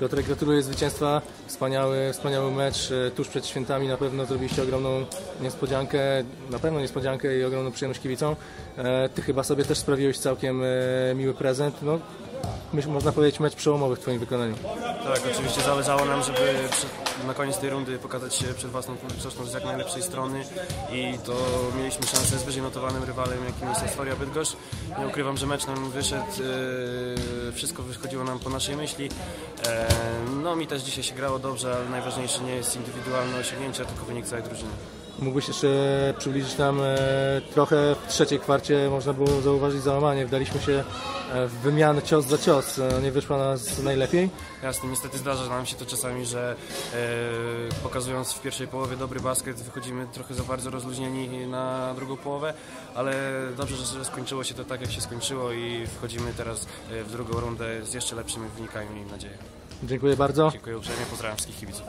Piotrek, gratuluję zwycięstwa. Wspaniały, wspaniały mecz. E, Tuż przed świętami na pewno zrobiliście ogromną niespodziankę, na pewno niespodziankę i ogromną przyjemność kibicom. E, Ty chyba sobie też sprawiłeś całkiem e, miły prezent. No, można powiedzieć mecz przełomowy w Twoim wykonaniu. Tak, oczywiście zależało nam, żeby na koniec tej rundy pokazać się przed własną publicznością z jak najlepszej strony i to mieliśmy szansę z wyżej notowanym rywalem, jakim jest Astoria Bydgoszcz. Nie ukrywam, że mecz nam wyszedł, e, wszystko wychodziło nam po naszej myśli. E, no mi też dzisiaj się grało dobrze, ale najważniejsze nie jest indywidualne osiągnięcie, tylko wynik całej drużyny. Mógłbyś jeszcze przybliżyć nam e, trochę w trzeciej kwarcie można było zauważyć załamanie. Wdaliśmy się e, w wymianę cios za cios. E, Nie wyszła nas najlepiej. Jasne, niestety zdarza nam się to czasami, że pokazując w pierwszej połowie dobry basket, wychodzimy trochę za bardzo rozluźnieni na drugą połowę, ale dobrze, że skończyło się to tak, jak się skończyło i wchodzimy teraz w drugą rundę z jeszcze lepszymi wynikami, miejmy nadzieję. Dziękuję bardzo. Dziękuję uprzejmie, pozdrawiam wszystkich kibiców.